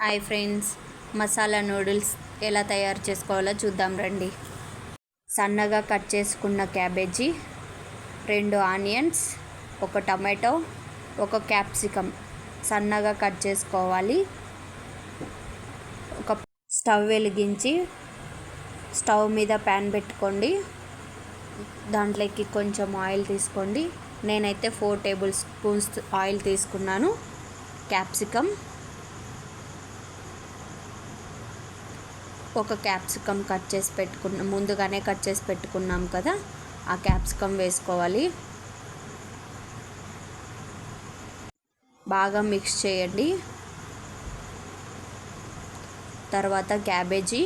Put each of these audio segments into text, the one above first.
Hi friends masala noodles ఎలా తయారు చేసుకోవాలో చూద్దాం రండి. సన్నగా కట్ చేసుకున్న క్యాబేజీ రెండు ఆనియన్స్ ఒక టమాటో ఒక క్యాప్సికమ్. సన్నగా కట్ చేసుకోవాలి. ఒక స్టవ్ వెలిగించి స్టవ్ మీద ప్యాన్ పెట్టుకోండి. దాంట్లోకి కొంచెం ఆయిల్ తీసుకోండి. నేనైతే ఫోర్ టేబుల్ స్పూన్స్ ఆయిల్ తీసుకున్నాను. క్యాప్సికమ్. ఒక క్యాప్సికమ్ కట్ చేసి పెట్టుకున్న ముందుగానే కట్ చేసి పెట్టుకున్నాం కదా ఆ క్యాప్సికమ్ వేసుకోవాలి. బాగా మిక్స్ చేయండి. తర్వాత క్యాబేజీ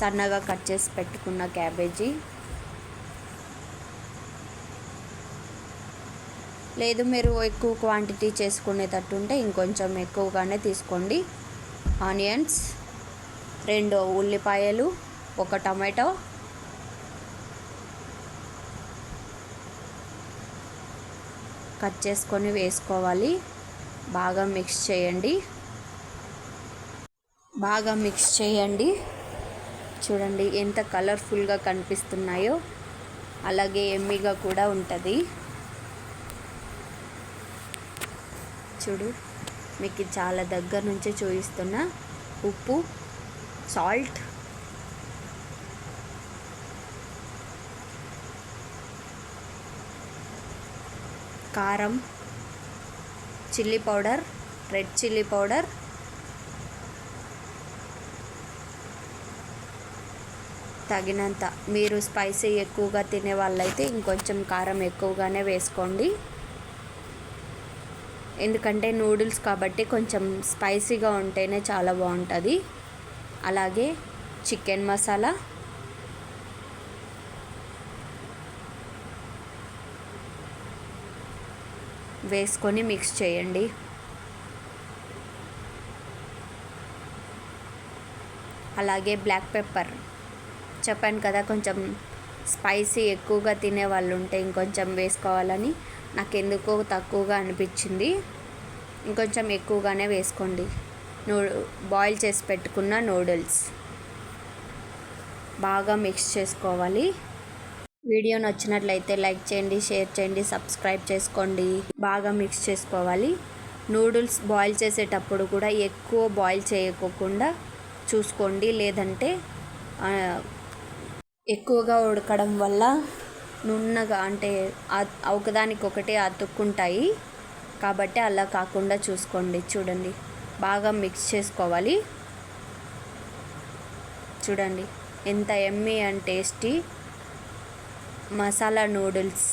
సన్నగా కట్ చేసి పెట్టుకున్న క్యాబేజీ లేదు మీరు ఎక్కువ క్వాంటిటీ చేసుకునేటట్టు ఉంటే ఇంకొంచెం ఎక్కువగానే తీసుకోండి. ఆనియన్స్ రెండు ఉల్లిపాయలు ఒక టమాటో. కట్ చేసుకొని వేసుకోవాలి. బాగా మిక్స్ చేయండి. బాగా మిక్స్ చేయండి. చూడండి ఎంత కలర్ఫుల్గా కనిపిస్తున్నాయో. అలాగే ఎమ్మిగా కూడా ఉంటుంది. చూడు. మీకు చాలా దగ్గర నుంచి చూపిస్తున్నా ఉప్పు సాల్ట్. కారం chilli powder red chilli powder. తగినంత మీరు స్పైసీ ఎక్కువగా తినే వాళ్ళైతే ఇంకొంచెం కారం ఎక్కువగానే వేసుకోండి. ఎందుకంటే నూడిల్స్ కాబట్టి కొంచెం స్పైసీగా ఉంటేనే చాలా బాగుంటుంది. అలాగే చికెన్ మసాలా. వేసుకొని మిక్స్ చేయండి. అలాగే బ్లాక్ పెప్పర్. చెప్పాను కదా కొంచెం స్పైసీ ఎక్కువగా తినే వాళ్ళు ఉంటే ఇంకొంచెం వేసుకోవాలని. నాకు ఎందుకో తక్కువగా అనిపించింది. ఇంకొంచెం ఎక్కువగానే వేసుకోండి. నూ బాయిల్ చేసి పెట్టుకున్న నూడిల్స్. బాగా మిక్స్ చేసుకోవాలి. వీడియో నచ్చినట్లయితే లైక్ చేయండి షేర్ చేయండి సబ్స్క్రైబ్ చేసుకోండి. బాగా మిక్స్ చేసుకోవాలి. నూడిల్స్ బాయిల్ చేసేటప్పుడు కూడా ఎక్కువ బాయిల్ చేయకోకుండా చూసుకోండి. లేదంటే ఎక్కువగా ఉడకడం వల్ల నున్నగా అంటే ఒకదానికొకటి అతుక్కుంటాయి. కాబట్టి అలా కాకుండా చూసుకోండి చూడండి. బాగా మిక్స్ చేసుకోవాలి. చూడండి ఎంత yummy and tasty masala noodles